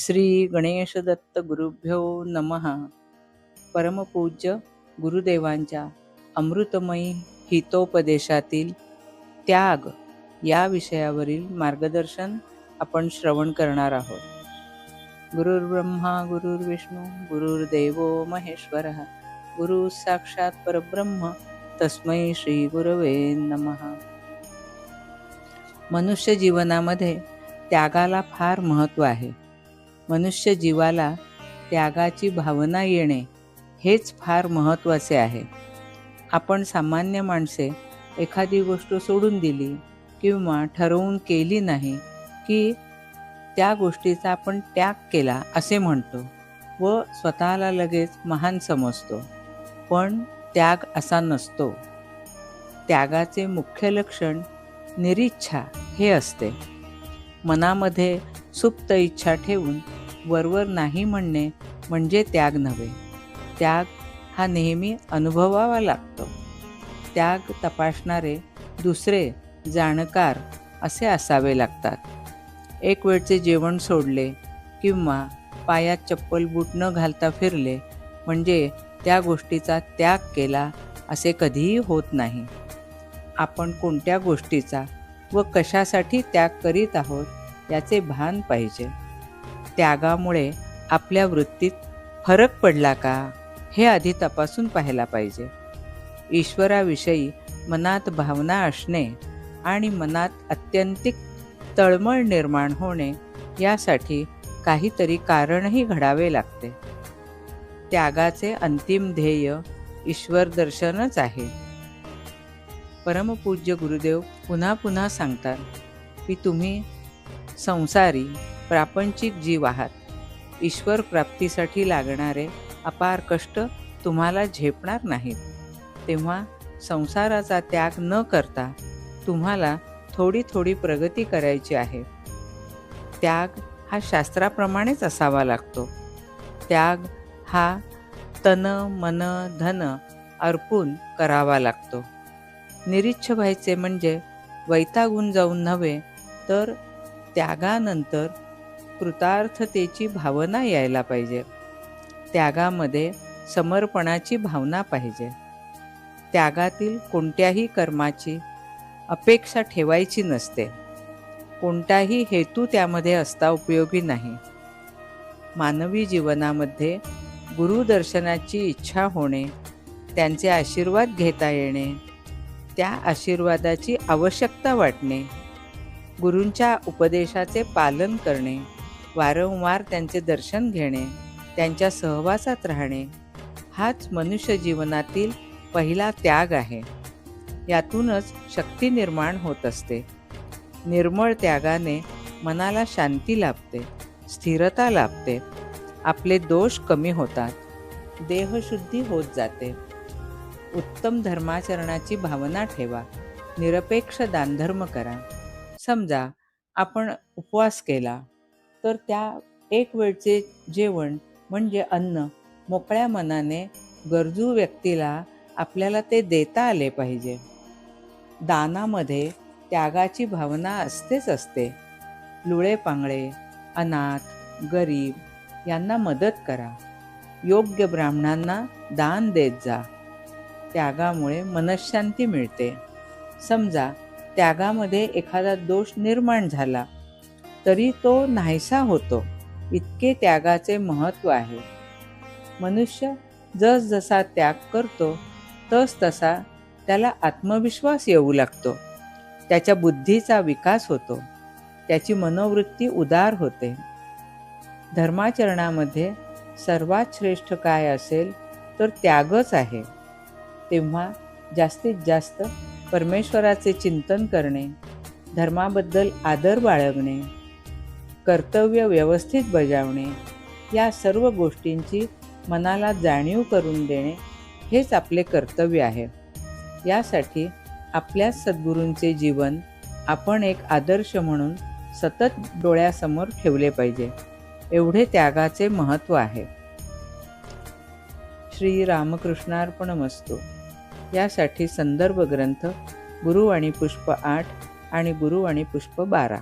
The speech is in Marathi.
श्री गणेश दत्त गुरुभ्यो नमः. परमपूज्य गुरुदेवांच्या अमृतमयी हितोपदेशातील त्याग या विषयावरील मार्गदर्शन आपण श्रवण करणार आहोत. गुरुर्ब्रह्मा गुरुर्विष्णू गुरुर्देवो महेश्वर. गुरु साक्षात परब्रह्म तस्मै श्री गुरवे नमः. मनुष्य जीवनामध्ये त्यागाला फार महत्त्व आहे. मनुष्य जीवाला त्यागाची भावना येणे हेच फार महत्त्वाचे आहे. आपण सामान्य माणसे एखादी गोष्ट सोडून दिली किंवा ठरवून केली नाही की त्या गोष्टीचा आपण त्याग केला असे म्हणतो व स्वतःला लगेच महान समजतो. पण त्याग असा नसतो. त्यागाचे मुख्य लक्षण निरीच्छा हे असते. मनामध्ये सुप्त इच्छा ठेवून वरवर नाही म्हणणे म्हणजे त्याग नव्हे. त्याग हा नेहमी अनुभवावा लागतो. त्याग तपासणारे दुसरे जाणकार असे असावे लागतात. एक वेळचे जेवण सोडले किंवा पायात चप्पल बूट न घालता फिरले म्हणजे त्या गोष्टीचा त्याग केला असे कधीही होत नाही. आपण कोणत्या गोष्टीचा व कशासाठी त्याग करीत आहोत याचे भान पाहिजे. त्यागामुळे आपल्या वृत्तीत फरक पडला का हे आधी तपासून पाहायला पाहिजे. ईश्वराविषयी मनात भावना असणे आणि मनात अत्यंतिक तळमळ निर्माण होणे यासाठी काहीतरी कारणही घडावे लागते. त्यागाचे अंतिम ध्येय ईश्वर दर्शनच आहे. परमपूज्य गुरुदेव पुन्हा पुन्हा सांगतात की तुम्ही संसारी प्रापंचिक जीव आहात. ईश्वर प्राप्तीसाठी लागणारे अपार कष्ट तुम्हाला झेपणार नाहीत. तेव्हा संसाराचा त्याग न करता तुम्हाला थोडी थोडी प्रगती करायची आहे. त्याग हा शास्त्राप्रमाणेच असावा लागतो. त्याग हा तन मन धन अर्पून करावा लागतो. निरीच्छ व्हायचे म्हणजे वैतागून जाऊन नव्हे तर त्यागानंतर कृतार्थतेची भावना यायला पाहिजे. त्यागामध्ये समर्पणाची भावना पाहिजे. त्यागातील कोणत्याही कर्माची अपेक्षा ठेवायची नसते. कोणताही हेतू त्यामध्ये असता उपयोगी नाही. मानवी जीवनामध्ये गुरुदर्शनाची इच्छा होणे त्यांचे आशीर्वाद घेता येणे त्या आशीर्वादाची आवश्यकता वाटणे गुरूंच्या उपदेशाचे पालन करणे वारंवार त्यांचे दर्शन घेणे त्यांच्या सहवासात राहणे हाच मनुष्य जीवनातील पहिला त्याग आहे. यातूनच शक्ती निर्माण होत असते. निर्मळ त्यागाने मनाला शांती लाभते स्थिरता लाभते आपले दोष कमी होतात देहशुद्धी होत जाते. उत्तम धर्माचरणाची भावना ठेवा निरपेक्ष दानधर्म करा. समजा आपण उपवास केला तर त्या एक वेळचे जेवण म्हणजे अन्न मोकळ्या मनाने गरजू व्यक्तीला आपल्याला ते देता आले पाहिजे. दानामध्ये त्यागाची भावना असतेच असते. लुळे पांगळे अनाथ गरीब यांना मदत करा. योग्य ब्राह्मणांना दान देत जा. त्यागामुळे मनशांती मिळते. समजा त्यागामध्ये एखादा दोष निर्माण झाला. तरी तो नाहीसा होतो. इतके त्यागाचे महत्त्व आहे. मनुष्य जसजसा त्याग करतो तस तसा त्याला आत्मविश्वास येऊ लागतो. त्याच्या बुद्धीचा विकास होतो. त्याची मनोवृत्ती उदार होते. धर्माचरणामध्ये सर्वात श्रेष्ठ काय असेल तर त्यागच आहे. तेव्हा जास्तीत जास्त परमेश्वराचे चिंतन करणे धर्माबद्दल आदर बाळगणे कर्तव्य व्यवस्थित बजावणे या सर्व गोष्टींची मनाला जाणीव करून देणे हेच आपले कर्तव्य आहे. यासाठी आपल्या सद्गुरूंचे जीवन आपण एक आदर्श म्हणून सतत डोळ्यासमोर ठेवले पाहिजे. एवढे त्यागाचे महत्त्व आहे. श्री रामकृष्णार्पणमस्तू. यासाठी संदर्भ ग्रंथ गुरु आणि पुष्प आठ आणि गुरु आणि पुष्प बारा.